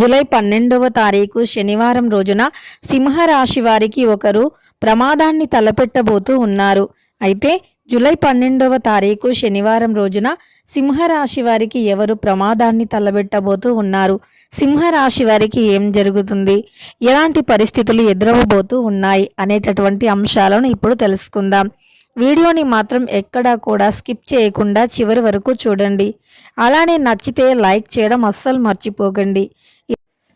July పన్నెండవ తారీఖు శనివారం రోజున సింహరాశి వారికి ఒకరు ప్రమాదాన్ని తలపెట్టబోతూ ఉన్నారు. అయితే జూలై పన్నెండవ తారీఖు శనివారం రోజున సింహరాశి వారికి ఎవరు ప్రమాదాన్ని తలబెట్టబోతూ ఉన్నారు? సింహరాశి వారికి ఏం జరుగుతుంది? ఎలాంటి పరిస్థితులు ఎదురవబోతూ ఉన్నాయి? అనేటటువంటి అంశాలను ఇప్పుడు తెలుసుకుందాం. వీడియోని మాత్రం ఎక్కడా కూడా స్కిప్ చేయకుండా చివరి వరకు చూడండి. అలానే నచ్చితే లైక్ చేయడం అస్సలు మర్చిపోకండి.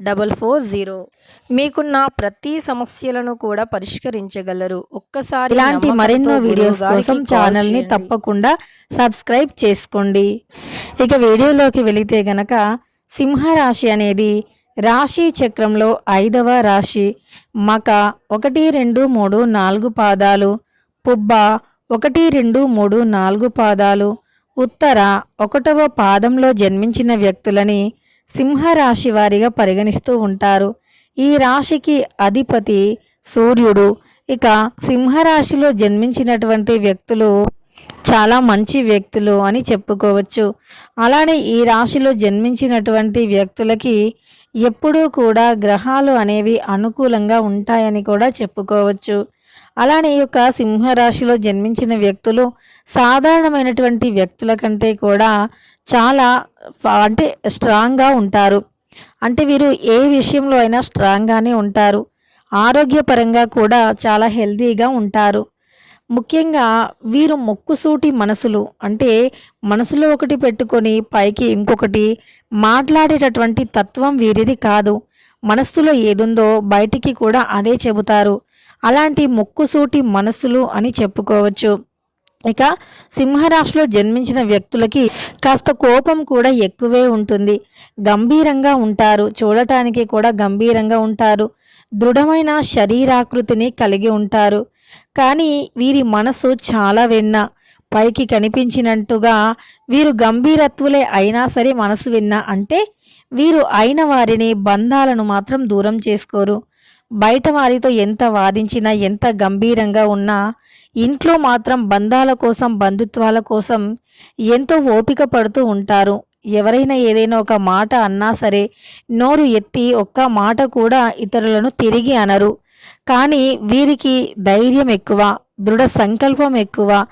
double four zero. మీకున్న ప్రతి సమస్యలను కూడా పరిష్కరించగలరు. ఒక్కసారి ఇలాంటి మరెన్నో వీడియోస్ కోసం ఛానల్ని. తప్పకుండా సబ్స్క్రైబ్ చేసుకోండి. ఇక వీడియోలోకి వెళితే గనక సింహరాశి అనేది రాశి చక్రంలో ఐదవ రాశి. మక ఒకటి రెండు మూడు నాలుగు పాదాలు. పుబ్బ ఒకటి రెండు మూడు నాలుగు పాదాలు. ఉత్తర ఒకటవ పాదంలో జన్మించిన వ్యక్తులని సింహరాశి వారిగా పరిగణిస్తూ ఉంటారు. ఈ రాశికి అధిపతి సూర్యుడు. ఇక సింహరాశిలో జన్మించినటువంటి వ్యక్తులు చాలా మంచి వ్యక్తులు అని చెప్పుకోవచ్చు. అలానే ఈ రాశిలో జన్మించినటువంటి వ్యక్తులకి ఎప్పుడూ కూడా గ్రహాలు అనేవి అనుకూలంగా ఉంటాయని కూడా చెప్పుకోవచ్చు. అలానే ఈ యొక్క సింహరాశిలో జన్మించిన వ్యక్తులు సాధారణమైనటువంటి వ్యక్తుల కంటే కూడా చాలా అంటే స్ట్రాంగ్గా ఉంటారు. అంటే వీరు ఏ విషయంలో అయినా స్ట్రాంగ్గానే ఉంటారు. ఆరోగ్యపరంగా కూడా చాలా హెల్తీగా ఉంటారు. ముఖ్యంగా వీరు మొక్కుసూటి మనసులు అంటే మనసులో ఒకటి పెట్టుకొని పైకి ఇంకొకటి మాట్లాడేటటువంటి తత్వం వీరిది కాదు. మనస్సులో ఏదుందో బయటికి కూడా అదే చెబుతారు. అలాంటి మొక్కుసూటి మనసులు అని చెప్పుకోవచ్చు. ఇక సింహరాశిలో జన్మించిన వ్యక్తులకి కాస్త కోపం కూడా ఎక్కువే ఉంటుంది. గంభీరంగా ఉంటారు. చూడటానికి కూడా గంభీరంగా ఉంటారు. దృఢమైన శరీరాకృతిని కలిగి ఉంటారు. కానీ వీరి మనసు చాలా వెన్న. పైకి కనిపించినట్టుగా వీరు గంభీరత్వులే అయినా సరే మనసు విన్న అంటే వీరు అయిన వారిని బంధాలను మాత్రం దూరం చేసుకోరు. బయట వారితో ఎంత వాదించినా ఎంత గంభీరంగా ఉన్నా ఇంట్లో మాత్రం బంధాల కోసం బంధుత్వాల కోసం ఎంతో ఓపిక పడుతూ ఉంటారు. ఎవరైనా ఏదైనా ఒక మాట అన్నా సరే నోరు ఎత్తి ఒక్క మాట కూడా ఇతరులను తిరిగి అనరు. కానీ వీరికి ధైర్యం ఎక్కువ దృఢ సంకల్పం ఎక్కువ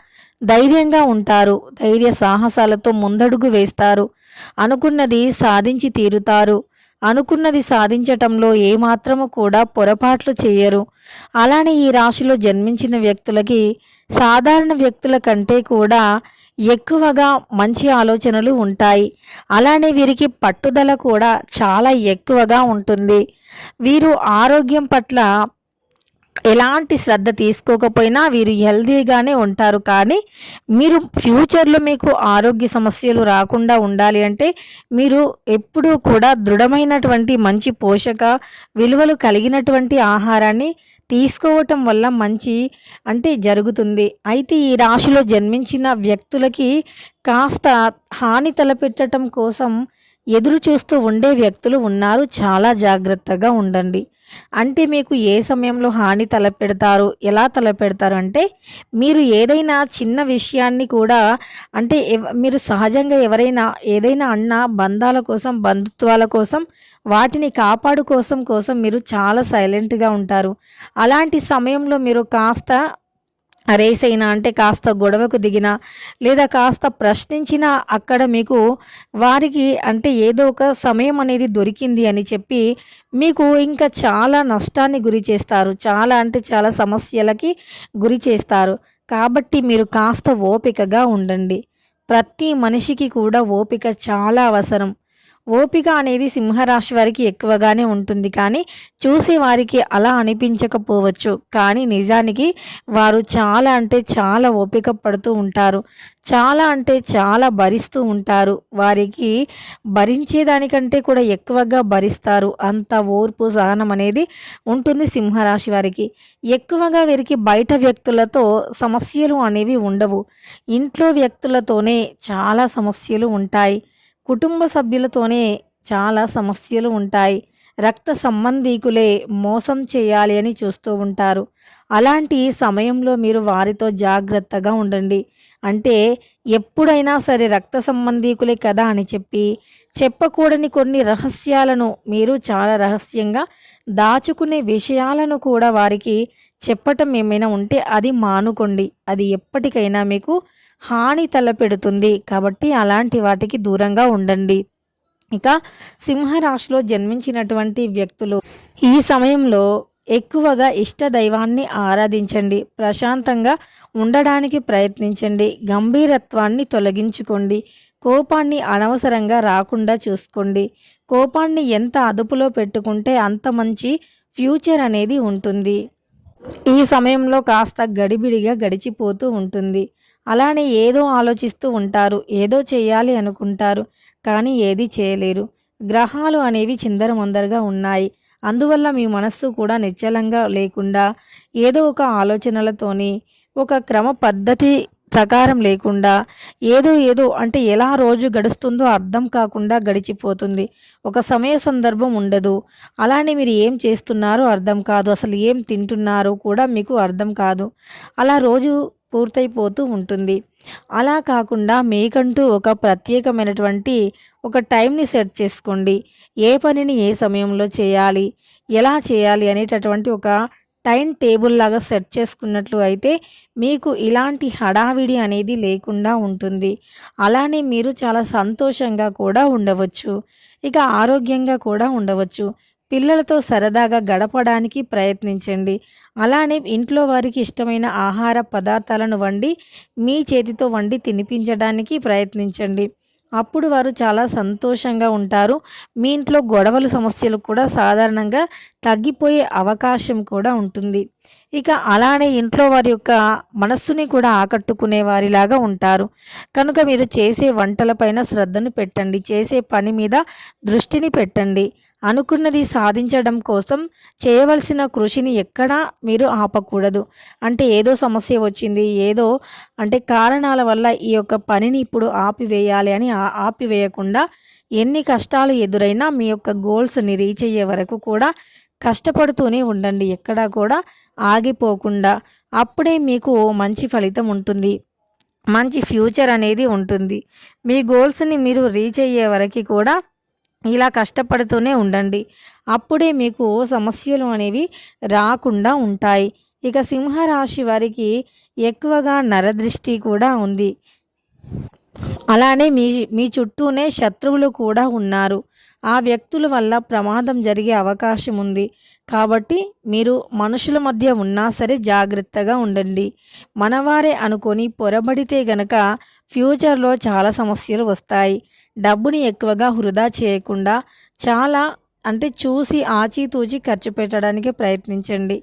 ధైర్యంగా ఉంటారు. ధైర్య సాహసాలతో ముందడుగు వేస్తారు. అనుకున్నది సాధించి తీరుతారు. అనుకున్నది సాధించటంలో ఏమాత్రము కూడా పొరపాట్లు చేయరు. అలానే ఈ రాశిలో జన్మించిన వ్యక్తులకి సాధారణ వ్యక్తుల కంటే కూడా ఎక్కువగా మంచి ఆలోచనలు ఉంటాయి. అలానే వీరికి పట్టుదల కూడా చాలా ఎక్కువగా ఉంటుంది. వీరు ఆరోగ్యం పట్ల ఎలాంటి శ్రద్ధ తీసుకోకపోయినా వీరు హెల్తీగానే ఉంటారు. కానీ మీరు ఫ్యూచర్లో మీకు ఆరోగ్య సమస్యలు రాకుండా ఉండాలి అంటే మీరు ఎప్పుడూ కూడా దృఢమైనటువంటి మంచి పోషక విలువలు కలిగినటువంటి ఆహారాన్ని తీసుకోవటం వల్ల మంచి అంటే జరుగుతుంది. అయితే ఈ రాశిలో జన్మించిన వ్యక్తులకి కాస్త హాని తలపెట్టడం కోసం ఎదురు చూస్తూ ఉండే వ్యక్తులు ఉన్నారు. చాలా జాగ్రత్తగా ఉండండి. అంటే మీకు ఏ సమయంలో హాని తలపెడతారు ఎలా తలపెడతారు అంటే మీరు ఏదైనా చిన్న విషయాన్ని కూడా అంటే ఎవ- మీరు సహజంగా ఎవరైనా ఏదైనా అన్న బంధాల కోసం బంధుత్వాల కోసం వాటిని కాపాడు కోసం కోసం మీరు చాలా సైలెంట్గా ఉంటారు. అలాంటి సమయంలో మీరు కాస్త రేస్ అయినా అంటే కాస్త గొడవకు దిగినా లేదా కాస్త ప్రశ్నించినా అక్కడ మీకు వారికి అంటే ఏదో ఒక సమయం అనేది దొరికింది అని చెప్పి మీకు ఇంకా చాలా నష్టాన్ని గురి చేస్తారు. చాలా అంటే చాలా సమస్యలకి గురి చేస్తారు. కాబట్టి మీరు కాస్త ఓపికగా ఉండండి. ప్రతి మనిషికి కూడా ఓపిక చాలా అవసరం. ఓపిక అనేది సింహరాశి వారికి ఎక్కువగానే ఉంటుంది. కానీ చూసే వారికి అలా అనిపించకపోవచ్చు. కానీ నిజానికి వారు చాలా అంటే చాలా ఓపిక పడుతూ ఉంటారు. చాలా అంటే చాలా భరిస్తూ ఉంటారు. వారికి భరించేదానికంటే కూడా ఎక్కువగా భరిస్తారు. అంత ఓర్పు సహనం అనేది ఉంటుంది సింహరాశి వారికి. ఎక్కువగా వీరికి బయట వ్యక్తులతో సమస్యలు అనేవి ఉండవు. ఇంట్లో వ్యక్తులతోనే చాలా సమస్యలు ఉంటాయి. కుటుంబ సభ్యులతోనే చాలా సమస్యలు ఉంటాయి. రక్త సంబంధీకులే మోసం చేయాలి అని చూస్తూ ఉంటారు. అలాంటి సమయంలో మీరు వారితో జాగ్రత్తగా ఉండండి. అంటే ఎప్పుడైనా సరే రక్త సంబంధీకులే కదా అని చెప్పి చెప్పకూడని కొన్ని రహస్యాలను మీరు చాలా రహస్యంగా దాచుకునే విషయాలను కూడా వారికి చెప్పటం ఏమైనా ఉంటే అది మానుకోండి. అది ఎప్పటికైనా మీకు హాని తలపెడుతుంది. కాబట్టి అలాంటి వాటికి దూరంగా ఉండండి. ఇక సింహరాశిలో జన్మించినటువంటి వ్యక్తులు ఈ సమయంలో ఎక్కువగా ఇష్ట దైవాన్ని ఆరాధించండి. ప్రశాంతంగా ఉండడానికి ప్రయత్నించండి. గంభీరత్వాన్ని తొలగించుకోండి. కోపాన్ని అనవసరంగా రాకుండా చూసుకోండి. కోపాన్ని ఎంత అదుపులో పెట్టుకుంటే అంత మంచి ఫ్యూచర్ అనేది ఉంటుంది. ఈ సమయంలో కాస్త గడిబిడిగా గడిచిపోతూ ఉంటుంది. అలానే ఏదో ఆలోచిస్తూ ఉంటారు ఏదో చేయాలి అనుకుంటారు కానీ ఏది చేయలేరు. గ్రహాలు అనేవి చిందరమందరగా ఉన్నాయి. అందువల్ల మీ మనస్సు కూడా నిశ్చలంగా లేకుండా ఏదో ఒక ఆలోచనలతోని ఒక క్రమ పద్ధతి ప్రకారం లేకుండా ఏదో ఏదో అంటే ఎలా రోజు గడుస్తుందో అర్థం కాకుండా గడిచిపోతుంది. ఒక సమయ సందర్భం ఉండదు. అలానే మీరు ఏం చేస్తున్నారో అర్థం కాదు. అసలు ఏం తింటున్నారో కూడా మీకు అర్థం కాదు. అలా రోజు పూర్తయిపోతూ ఉంటుంది. అలా కాకుండా మీకంటూ ఒక ప్రత్యేకమైనటువంటి ఒక టైంని సెట్ చేసుకోండి. ఏ పనిని ఏ సమయంలో చేయాలి ఎలా చేయాలి అనేటటువంటి ఒక టైం టేబుల్ లాగా సెట్ చేసుకున్నట్లు అయితే మీకు ఇలాంటి హడావిడి అనేది లేకుండా ఉంటుంది. అలానే మీరు చాలా సంతోషంగా కూడా ఉండవచ్చు. ఇక ఆరోగ్యంగా కూడా ఉండవచ్చు. పిల్లలతో సరదాగా గడపడానికి ప్రయత్నించండి. అలానే ఇంట్లో వారికి ఇష్టమైన ఆహార పదార్థాలను వండి మీ చేతితో వండి తినిపించడానికి ప్రయత్నించండి. అప్పుడు వారు చాలా సంతోషంగా ఉంటారు. మీ ఇంట్లో గొడవలు సమస్యలు కూడా సాధారణంగా తగ్గిపోయే అవకాశం కూడా ఉంటుంది. ఇక అలానే ఇంట్లో వారి యొక్క మనస్సుని కూడా ఆకట్టుకునే వారిలాగా ఉంటారు. కనుక మీరు చేసే వంటలపైన శ్రద్ధను పెట్టండి. చేసే పని మీద దృష్టిని పెట్టండి. అనుకున్నది సాధించడం కోసం చేయవలసిన కృషిని ఎక్కడా మీరు ఆపకూడదు. అంటే ఏదో సమస్య వచ్చింది ఏదో అంటే కారణాల వల్ల ఈ యొక్క పనిని ఇప్పుడు ఆపివేయాలి అని ఆపివేయకుండా ఎన్ని కష్టాలు ఎదురైనా మీ యొక్క గోల్స్ని రీచ్ అయ్యే వరకు కూడా కష్టపడుతూనే ఉండండి. ఎక్కడా కూడా ఆగిపోకుండా అప్పుడే మీకు మంచి ఫలితం ఉంటుంది. మంచి ఫ్యూచర్ అనేది ఉంటుంది. మీ గోల్స్ని మీరు రీచ్ అయ్యే వరకు కూడా ఇలా కష్టపడుతూనే ఉండండి. అప్పుడే మీకు సమస్యలు అనేవి రాకుండా ఉంటాయి. ఇక సింహరాశి వారికి ఎక్కువగా నరదృష్టి కూడా ఉంది. అలానే మీ మీ చుట్టూనే శత్రువులు కూడా ఉన్నారు. ఆ వ్యక్తుల వల్ల ప్రమాదం జరిగే అవకాశం ఉంది. కాబట్టి మీరు మనుషుల మధ్య ఉన్నా సరే జాగ్రత్తగా ఉండండి. మనవారే అనుకొని పొరబడితే గనక ఫ్యూచర్లో చాలా సమస్యలు వస్తాయి. డబ్బుని ఎక్కువగా వృధా చేయకుండా చాలా అంటే చూసి ఆచితూచి ఖర్చు పెట్టడానికి ప్రయత్నించండి.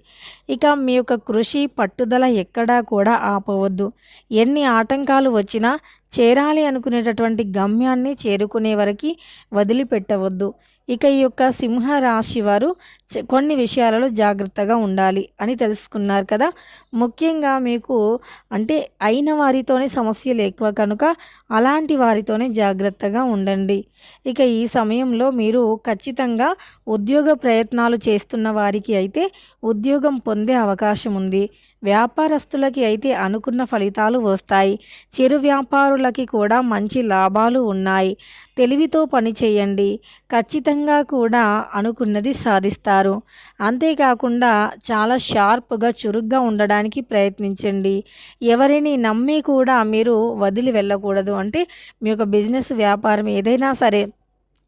ఇక మీ యొక్క కృషి పట్టుదల ఎక్కడా కూడా ఆపవద్దు. ఎన్ని ఆటంకాలు వచ్చినా చేరాలి అనుకునేటటువంటి గమ్యాన్ని చేరుకునే వరకు వదిలిపెట్టవద్దు. ఇక ఈ యొక్క సింహ రాశి వారు చ- కొన్ని విషయాలలో జాగ్రత్తగా ఉండాలి అని తెలుసుకున్నారు కదా. ముఖ్యంగా మీకు అంటే అయిన వారితోనే సమస్యలు ఎక్కువ కనుక అలాంటి వారితోనే జాగ్రత్తగా ఉండండి. ఇక ఈ సమయంలో మీరు ఖచ్చితంగా ఉద్యోగ ప్రయత్నాలు చేస్తున్న వారికి అయితే ఉద్యోగం పొందే అవకాశం ఉంది. వ్యాపారస్తులకి అయితే అనుకున్న ఫలితాలు వస్తాయి. చిరు వ్యాపారులకి కూడా మంచి లాభాలు ఉన్నాయి. తెలివితో పని చేయండి. ఖచ్చితంగా కూడా అనుకున్నది సాధిస్తారు. అంతేకాకుండా చాలా షార్ప్గా చురుగ్గా ఉండడానికి ప్రయత్నించండి. ఎవరిని నమ్మి కూడా మీరు వదిలి వెళ్ళకూడదు. అంటే మీ యొక్క బిజినెస్ వ్యాపారం ఏదైనా సరే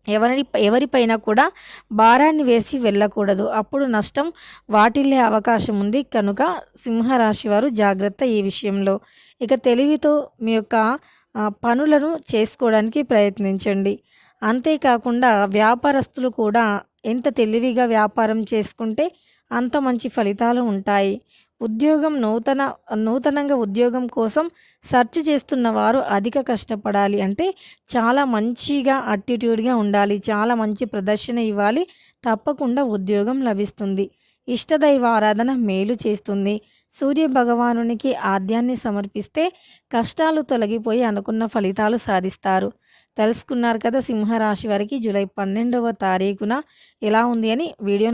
ఎవరి ఎవరిపైన కూడా భారాన్ని వేసి వెళ్ళకూడదు. అప్పుడు నష్టం వాటిల్లే అవకాశం ఉంది. కనుక సింహరాశి వారు జాగ్రత్త ఈ విషయంలో. ఇక తెలివితో మీ యొక్క పనులను చేసుకోవడానికి ప్రయత్నించండి. అంతేకాకుండా వ్యాపారస్తులు కూడా ఎంత తెలివిగా వ్యాపారం చేసుకుంటే అంత మంచి ఫలితాలు ఉంటాయి. ఉద్యోగం నూతన నూతనంగా ఉద్యోగం కోసం సెర్చ్ చేస్తున్న వారు అధిక కష్టపడాలి అంటే చాలా మంచిగా అట్టిట్యూడ్గా ఉండాలి. చాలా మంచి ప్రదర్శన ఇవ్వాలి. తప్పకుండా ఉద్యోగం లభిస్తుంది. ఇష్టదైవ ఆరాధన మేలు చేస్తుంది. సూర్య భగవానునికి ఆద్యాన్ని సమర్పిస్తే కష్టాలు తొలగిపోయి అనుకున్న ఫలితాలు సాధిస్తారు. తెలుసుకున్నారు కదా సింహరాశి వారికి జూలై పన్నెండవ తారీఖున ఎలా ఉంది అని వీడియో